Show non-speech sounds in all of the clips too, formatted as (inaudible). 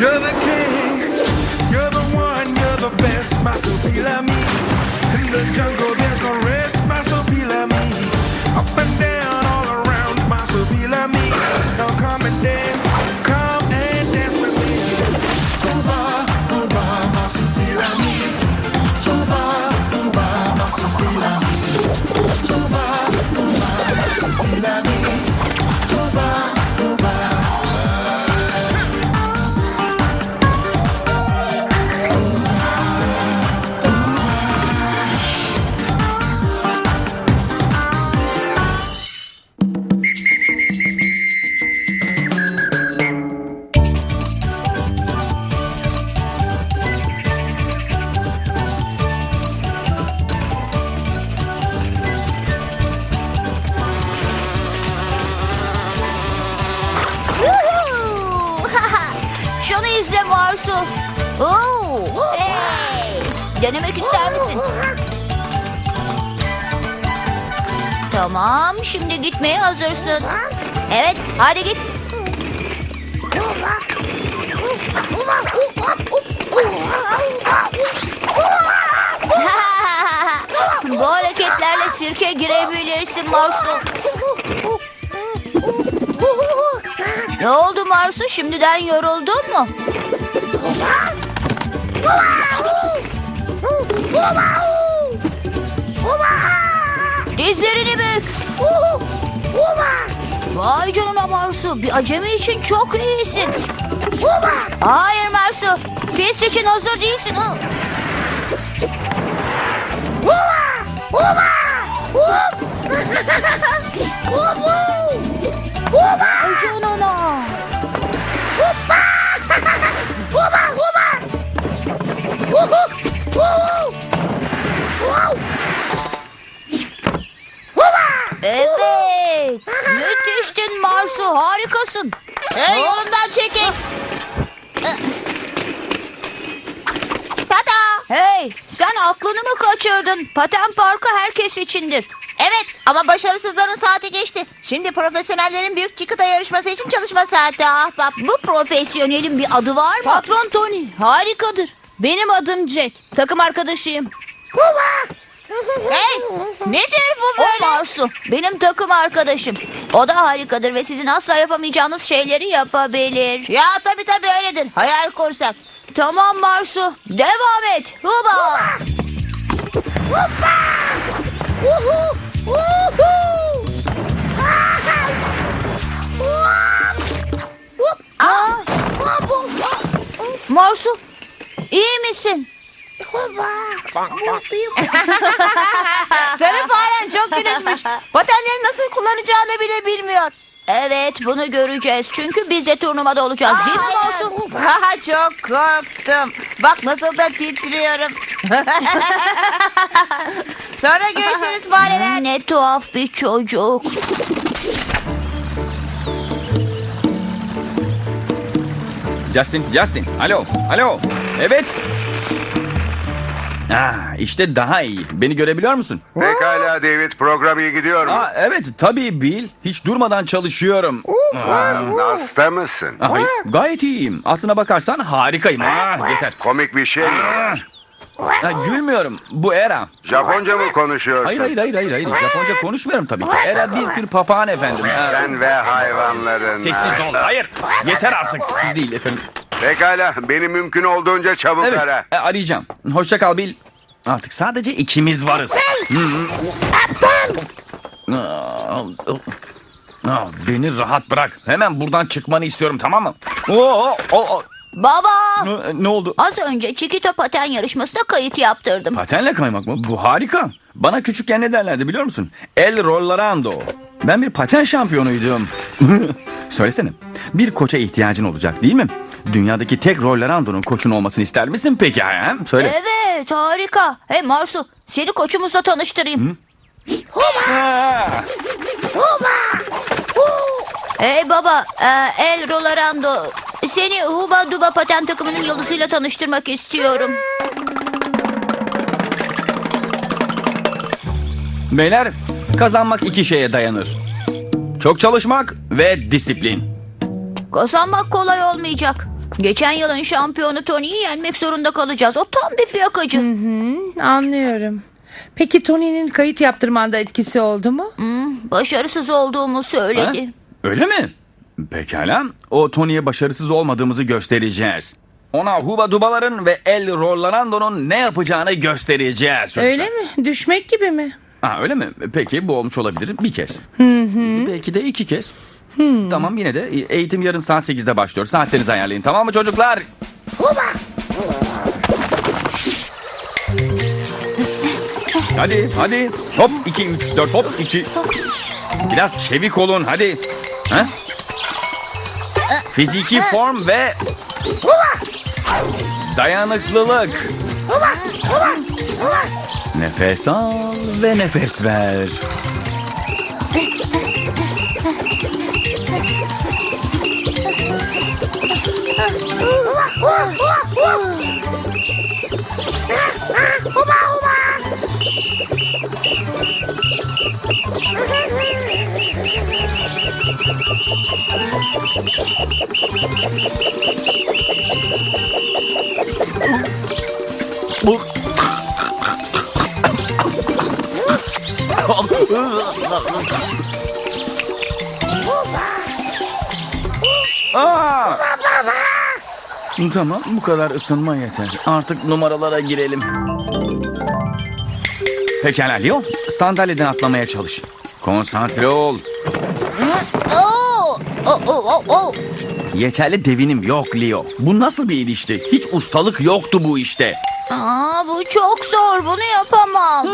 You're the king, you're the one, you're the best, My Masopila me. In the jungle, hazırsın. Evet, hadi git. (laughs) Bu hareketlerle sirke girebilirsin Marsu. Ne oldu Marsu? Şimdiden yoruldun mu? Dizlerini bük. Vay canına Marsu. Bir acemi için çok iyisin. Hayır Marsu. Pist için hazır değilsin. Hı. Vay (laughs) Harikasın. Hey yolumdan çekil. Tata. Hey sen aklını mı kaçırdın? Paten parkı herkes içindir. Evet ama başarısızların saati geçti. Şimdi profesyonellerin büyük çıkıta yarışması için çalışma saati ahbap. Bu profesyonelin bir adı var mı? Patron Tony harikadır. Benim adım Jack. Takım arkadaşıyım. Hey nedir bu O böyle? Marsu. Benim takım arkadaşım. O da harikadır ve sizin asla yapamayacağınız şeyleri yapabilir. Ya tabii tabii öyledir. Hayal kursak. Tamam Marsu. Devam et. Huba. Aa! Marsu. iyi misin? Sarı (laughs) faren çok gülüşmüş. Patenleri nasıl kullanacağını bile bilmiyor. Evet bunu göreceğiz. Çünkü biz de turnuvada olacağız değil mi Marsu? Ha, çok korktum. Bak nasıl da titriyorum. (laughs) Sonra görüşürüz fareler. Ne tuhaf bir çocuk. Justin, Justin. Alo, alo. Evet. Ah, işte daha iyi. Beni görebiliyor musun? Pekala David program iyi gidiyor mu? Aa, evet, tabii Bill. Hiç durmadan çalışıyorum. Lan hasta mısın? Ah, hayır, gayet iyiyim. Aslına bakarsan harikayım. Ah, yeter. Komik bir şey mi? Ha, gülmüyorum. Bu Era. Japonca mı konuşuyorsun? Hayır, hayır, hayır, hayır, hayır. Japonca konuşmuyorum tabii ki. Era bir tür papağan efendim. Ah, Sen ve hayvanların. Sessiz ol. Hayır. Yeter artık. Siz değil efendim. Pekala beni mümkün olduğunca çabuk Evet, ara. e, arayacağım. Hoşça kal Bill. Artık sadece ikimiz varız. Aa, Beni rahat bırak. Hemen buradan çıkmanı istiyorum tamam mı? Oo, oo, oo. Baba. Ne- Ne oldu? Az önce Çikito paten yarışmasına kayıt yaptırdım. Patenle kaymak mı? Bu harika. Bana küçükken ne derlerdi biliyor musun? El Rollerando. Ben bir paten şampiyonuydum. (laughs) Söylesene. Bir koça ihtiyacın olacak değil mi? Dünyadaki tek Rollerando'nun koçun olmasını ister misin peki? Ha? Söyle. Evet harika. Hey Marsu seni koçumuzla tanıştırayım. Ha. Hey baba e, El Rolarando seni Huba Duba paten takımının yıldızıyla tanıştırmak istiyorum. Beyler kazanmak iki şeye dayanır. Çok çalışmak ve disiplin. Kazanmak kolay olmayacak. Geçen yılın şampiyonu Tony'yi yenmek zorunda kalacağız. O tam bir fiyakacı. Anlıyorum. Peki Tony'nin kayıt yaptırmanda etkisi oldu mu? Başarısız olduğumu Ha? söyledi. Öyle mi? Pekala. O Tony'ye başarısız olmadığımızı göstereceğiz. Ona Huba Dubaların ve El Rollarando'nun ne yapacağını göstereceğiz. çocuklar. Öyle mi? Düşmek gibi mi? Ha, öyle mi? Peki bu olmuş olabilir. Bir kez. Belki de iki kez. Tamam yine de eğitim yarın saat 8'de başlıyor. Saatlerinizi ayarlayın tamam mı çocuklar? Hadi hadi. Hop 2 3 4 hop 2. Biraz çevik olun hadi. Ha? Fiziki form ve dayanıklılık. Nefes al ve nefes ver. Tamam bu kadar ısınma yeter. Artık numaralara girelim. Pekala Leo. Sandalyeden atlamaya çalış. Konsantre ol. Oo! Oo, oo, oo. Yeterli devinim yok Leo. Bu nasıl bir ilişti? Hiç ustalık yoktu bu işte. Aa, bu çok zor. Bunu yapamam.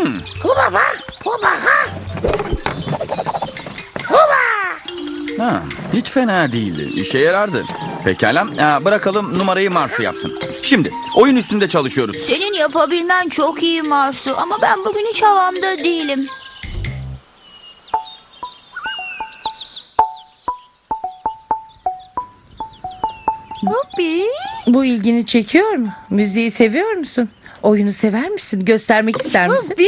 Ha, hiç fena değildi. İşe yarardı. Pekala. Bırakalım numarayı Marsu yapsın. Şimdi oyun üstünde çalışıyoruz. Senin yapabilmen çok iyi Marsu ama ben bugün hiç havamda değilim. Bu ilgini çekiyor mu? Müziği seviyor musun? Oyunu sever misin? Göstermek ister misin? Hadi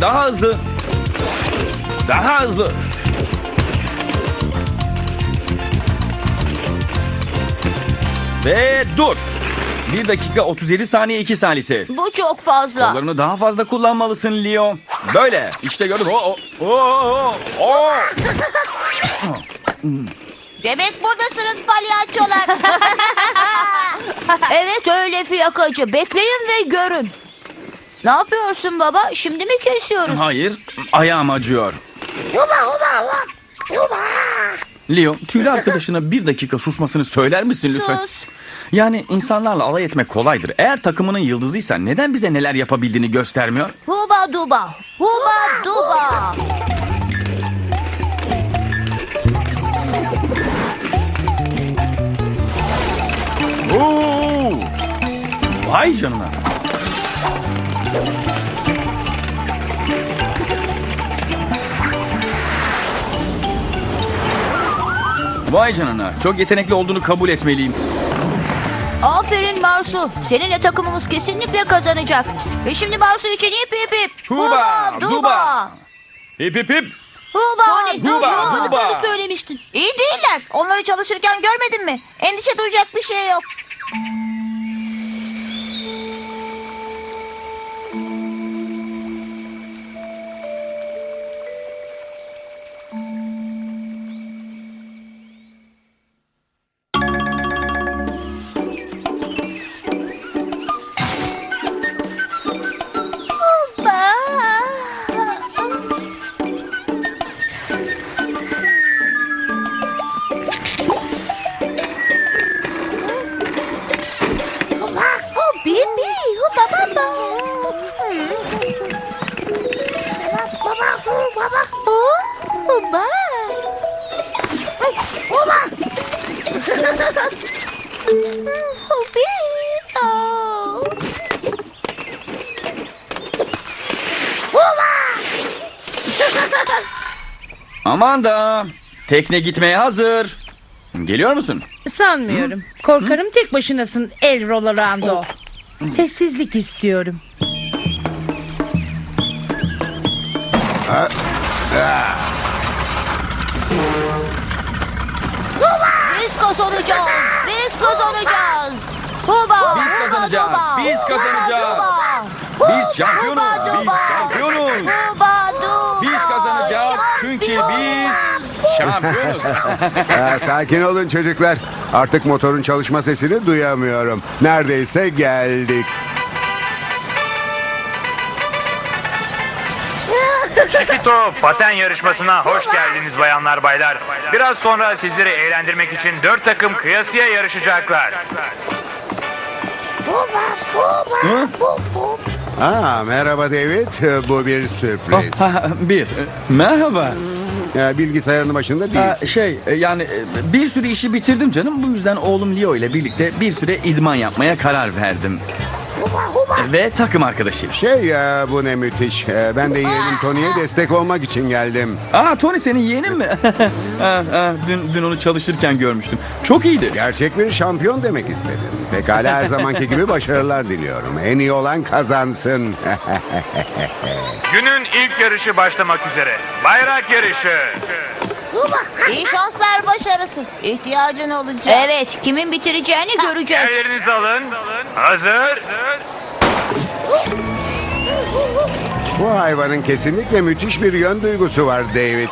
Daha hızlı. Daha hızlı. Ve dur. 1 dakika 37 saniye 2 salise. Bu çok fazla. Kollarını daha fazla kullanmalısın Leo. Böyle. İşte gördün. O, o, o, o, o. Demek buradasınız palyaçolar. (laughs) Evet öyle fiyakacı. Bekleyin ve görün. Ne yapıyorsun baba? Şimdi mi kesiyoruz? Hayır. Ayağım acıyor. Leo, tüylü arkadaşına bir dakika susmasını söyler misin lütfen? Sus. Yani insanlarla alay etmek kolaydır. Eğer takımının yıldızıysa neden bize neler yapabildiğini göstermiyor? Huba duba. Huba duba. Oo! Vay canına. Vay canına. Çok yetenekli olduğunu kabul etmeliyim. Aferin Marsu. Seninle takımımız kesinlikle kazanacak. Ve şimdi Marsu için hip hip hip. Huba, duba. duba. Hip hip hip. Huba Huba, duba. duba. söylemiştin. İyi değiller. Onları çalışırken görmedin mi? Endişe duyacak bir şey yok. Amanda, tekne gitmeye hazır. Geliyor musun? Sanmıyorum. Korkarım tek başınasın El Rolorando. Sessizlik istiyorum. Biz kazanacağız. Biz kazanacağız. Huba. Biz huba, kazanacağız, duba. biz Huba, kazanacağız. duba. Biz şampiyonuz, biz şampiyonuz. Şampiyonuz. (laughs) Ha, sakin olun çocuklar. Artık motorun çalışma sesini duyamıyorum. Neredeyse geldik. Chiquito paten yarışmasına hoş geldiniz bayanlar baylar. Biraz sonra sizleri eğlendirmek için dört takım kıyasıya yarışacaklar. Aa, merhaba David. Bu bir sürpriz. bir, merhaba. Ee, Bilgisayarın başında değilsin. şey e, yani e, bir sürü işi bitirdim canım. Bu yüzden oğlum Leo ile birlikte bir süre idman yapmaya karar verdim. Ve takım arkadaşıyım. Şey ya bu ne müthiş. Ee, Ben de yeğenim Tony'ye destek olmak için geldim. Aa Tony senin yeğenin mi? (laughs) Aa, aa, dün, dün onu çalışırken görmüştüm. Çok iyiydi. Gerçek bir şampiyon demek istedim. Pekala her zamanki gibi başarılar diliyorum. En iyi olan kazansın. (laughs) Günün ilk yarışı başlamak üzere. Bayrak yarışı. İyi şanslar başarısız. İhtiyacın olacak. Evet, kimin bitireceğini göreceğiz. Yerlerinizi alın. Hazır. bu hayvanın kesinlikle müthiş bir yön duygusu var David.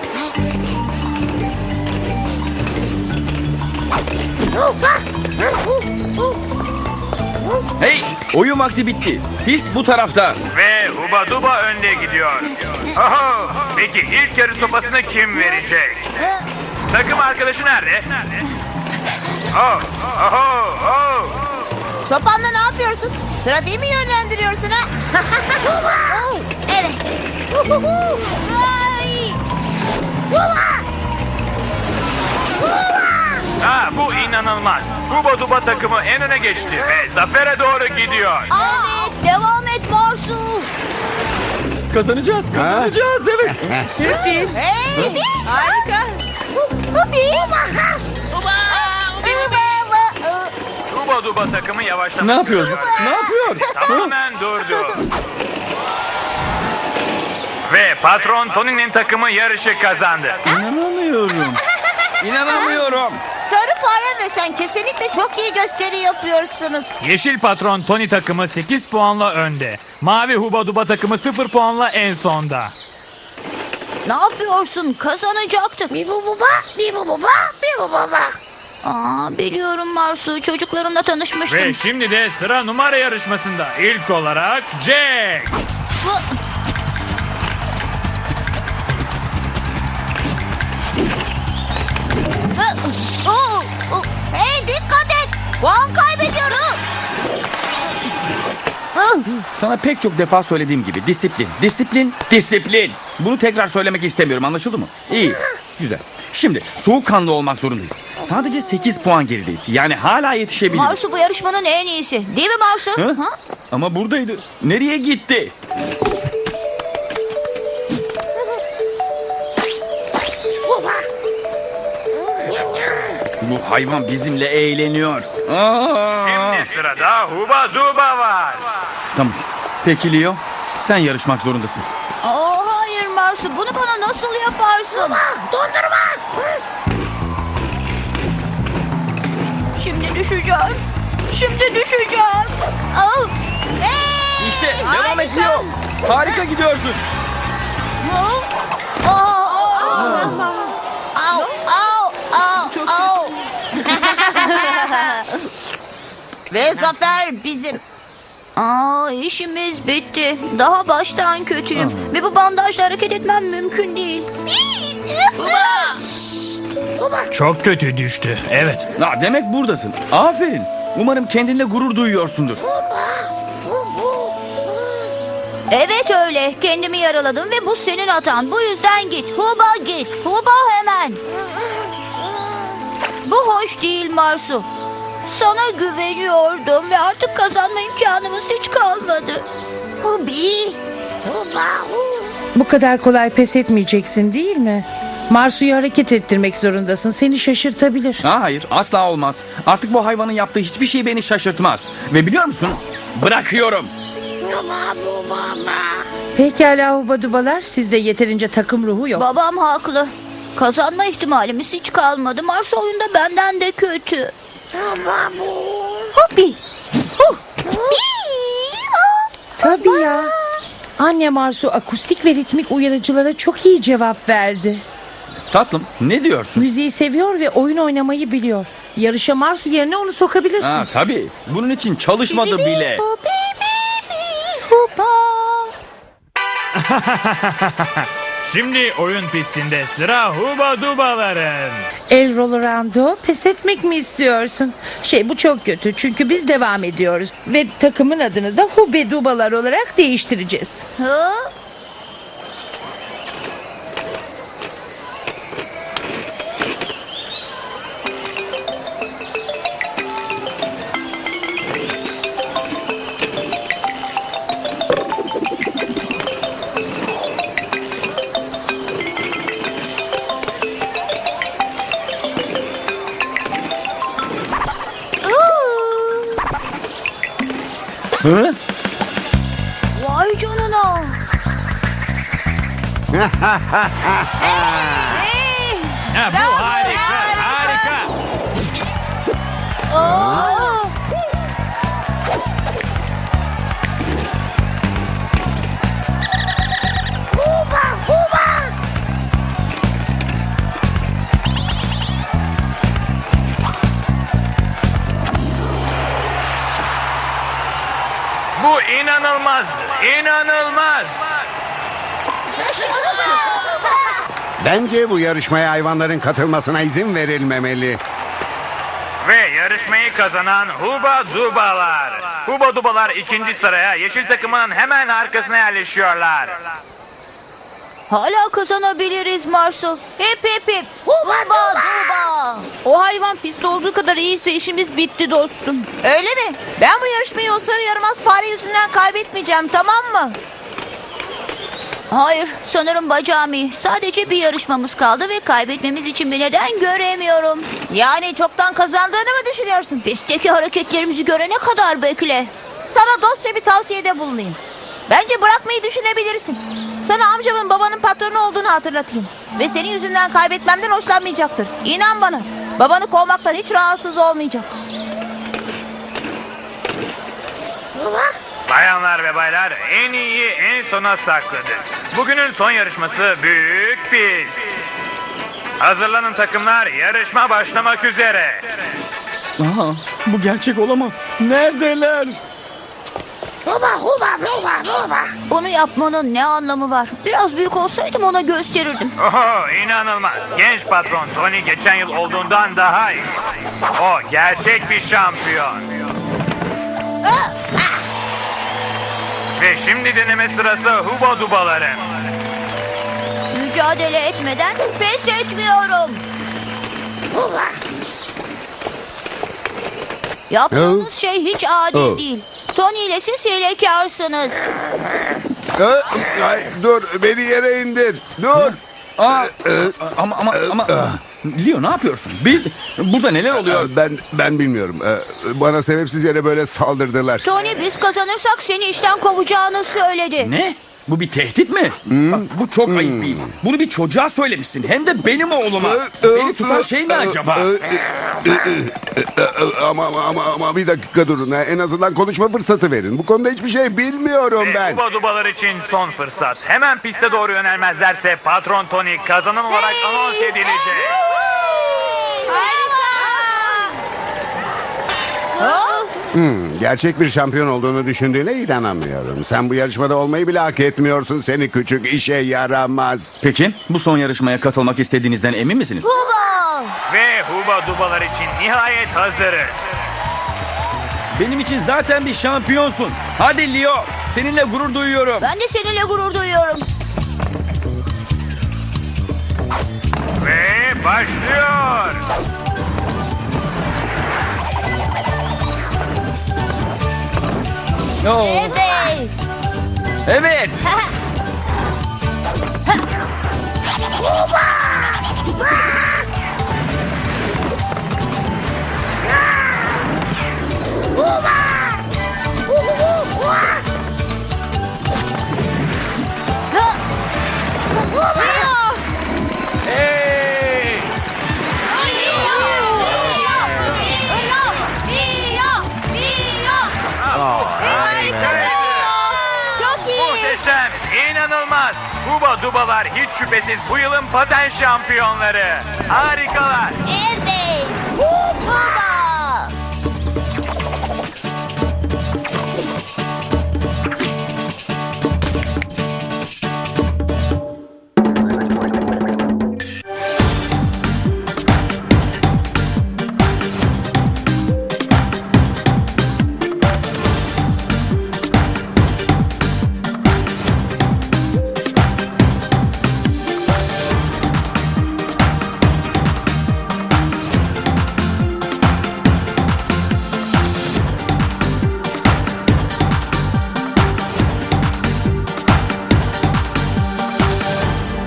Hey oyun vakti bitti. Pist bu tarafta. Ve Huba Duba önde gidiyor. Oho, peki ilk yarı sopasını kim verecek? Takım arkadaşı nerede? Oh, oho, oh. Sopanla ne yapıyorsun? Trafiği mi yönlendiriyorsun ha? (laughs) Oh, evet. Ay. Ha, bu inanılmaz. Huba Duba takımı en öne geçti ve zafere doğru gidiyor. Evet, devam et Marsu. Kazanacağız kazanacağız evet. Sürpriz. Hey! Harika. Huba Duba takımı yavaşlamak Ne yapıyor? üzere. Ne yapıyor? (laughs) Tamamen durdu. Ve patron Tony'nin takımı yarışı kazandı. İnanamıyorum. İnanamıyorum. Sarı fare ve sen kesinlikle çok iyi gösteri yapıyorsunuz. Yeşil patron Tony takımı 8 puanla önde. Mavi Huba Duba takımı 0 puanla en sonda. Ne yapıyorsun? Kazanacaktım. Bir bu baba, bir bu baba, bir bu baba. Aa, biliyorum Marsu. Çocuklarımla tanışmıştım. Ve şimdi de sıra numara yarışmasında. İlk olarak Jack. Oo, Puan kaybediyoruz. Sana pek çok defa söylediğim gibi disiplin, disiplin, disiplin. Bunu tekrar söylemek istemiyorum anlaşıldı mı? İyi, güzel. Şimdi soğukkanlı olmak zorundayız. Sadece 8 puan gerideyiz. Yani hala yetişebiliriz. Marsu bu yarışmanın en iyisi. Değil mi Marsu? Hı? Ha? Ama buradaydı. Nereye gitti? Bu hayvan bizimle eğleniyor. Aa! Şimdi sırada Huba Duba var. Tamam. Peki Leo, sen yarışmak zorundasın. Aa, hayır Marsu. Bunu bana nasıl yaparsın? Dondurma. Şimdi düşeceğim. Şimdi düşeceğim. Aa, İşte devam et Leo. Harika gidiyorsun. aa, aa. Au, au, au, au. Ve zafer bizim. Aa, işimiz bitti. Daha baştan kötüyüm. Ve bu bandajla hareket etmem mümkün değil. Çok kötü düştü. Evet. Ha, demek buradasın. Aferin. Umarım kendinle gurur duyuyorsundur. Evet öyle. Kendimi yaraladım ve bu senin hatan. Bu yüzden git. Huba git. Huba hemen. Bu hoş değil Marsu. Sana güveniyordum ve artık kazanma imkanımız hiç kalmadı. Hubi. Bu kadar kolay pes etmeyeceksin değil mi? Marsu'yu hareket ettirmek zorundasın. Seni şaşırtabilir. Ha, hayır asla olmaz. Artık bu hayvanın yaptığı hiçbir şey beni şaşırtmaz. Ve biliyor musun? Bırakıyorum. Pekala hubadubalar. Sizde yeterince takım ruhu yok. Babam haklı. Kazanma ihtimalimiz hiç kalmadı. Mars oyunda benden de kötü. Hoppi. Huh. Tabii ya. Anne Marsu akustik ve ritmik uyarıcılara çok iyi cevap verdi. Tatlım ne diyorsun? Müziği seviyor ve oyun oynamayı biliyor. Yarışa Marsu yerine onu sokabilirsin. Ha, tabii. Bunun için çalışmadı bile. (laughs) Şimdi oyun pistinde sıra Huba Dubaların. El Rolorando pes etmek mi istiyorsun? Şey bu çok kötü çünkü biz devam ediyoruz. Ve takımın adını da Hubedubalar olarak değiştireceğiz. Hı? Hey! Ha, bu harika, harika. Aa! Huba, huba. Bu inanılmazdı. İnanılmaz. Bence bu yarışmaya hayvanların katılmasına izin verilmemeli. Ve yarışmayı kazanan Huba Dubalar. Huba Dubalar ikinci sıraya yeşil takımının hemen arkasına yerleşiyorlar. Hala kazanabiliriz Marsu. Hep hep hep. Huba duba. O hayvan pistte olduğu kadar iyiyse işimiz bitti dostum. Öyle mi? Ben bu yarışmayı o sarı yaramaz fare yüzünden kaybetmeyeceğim tamam mı? Hayır, sanırım bacağım iyi. Sadece bir yarışmamız kaldı ve kaybetmemiz için bir neden göremiyorum. Yani çoktan kazandığını mı düşünüyorsun? Pistteki hareketlerimizi görene kadar bekle. Sana dostça bir tavsiyede bulunayım. Bence bırakmayı düşünebilirsin. Sana amcamın babanın patronu olduğunu hatırlatayım. Ve senin yüzünden kaybetmemden hoşlanmayacaktır. İnan bana. Babanı kovmaktan hiç rahatsız olmayacak. Bayanlar ve baylar en iyi en sona sakladık. Bugünün son yarışması Büyük Pist. Hazırlanın takımlar yarışma başlamak üzere. Aha, bu gerçek olamaz. Neredeler? Bunu yapmanın ne anlamı var? Biraz büyük olsaydım ona gösterirdim. Oho inanılmaz. Genç patron Tony geçen yıl olduğundan daha iyi. O gerçek bir şampiyon. Ve şimdi deneme sırası Huba Dubaların. Mücadele etmeden pes etmiyorum. Yaptığınız şey hiç adil Oh. değil. Tony ile siz hilekarsınız. Ee, ay, dur beni yere indir. Dur. Aa, ama ama ama Leo ne yapıyorsun? Bil burada neler oluyor? Ben ben bilmiyorum. Ee, Bana sebepsiz yere böyle saldırdılar. Tony biz kazanırsak seni işten kovacağını söyledi. Ne? Bu bir tehdit mi? Bak, bu çok ayıp değil. Bunu bir çocuğa söylemişsin. Hem de benim oğluma. Beni tutan şey ne acaba? Ama ama ama, ama bir dakika durun. ha. En azından konuşma fırsatı verin. Bu konuda hiçbir şey bilmiyorum ben. Huba Dubalar için son fırsat. Hemen piste doğru yönelmezlerse patron Tony kazanan olarak anons edilecek. Hmm, gerçek bir şampiyon olduğunu düşündüğüne inanamıyorum. Sen bu yarışmada olmayı bile hak etmiyorsun seni küçük işe yaramaz. Peki bu son yarışmaya katılmak istediğinizden emin misiniz? Baba! Ve Huba Dubalar için nihayet hazırız. Benim için zaten bir şampiyonsun. Hadi Leo seninle gurur duyuyorum. Ben de seninle gurur duyuyorum. Ve Başlıyor. No. Evet. Evet. Dubalar hiç şüphesiz bu yılın paten şampiyonları. Harikalar.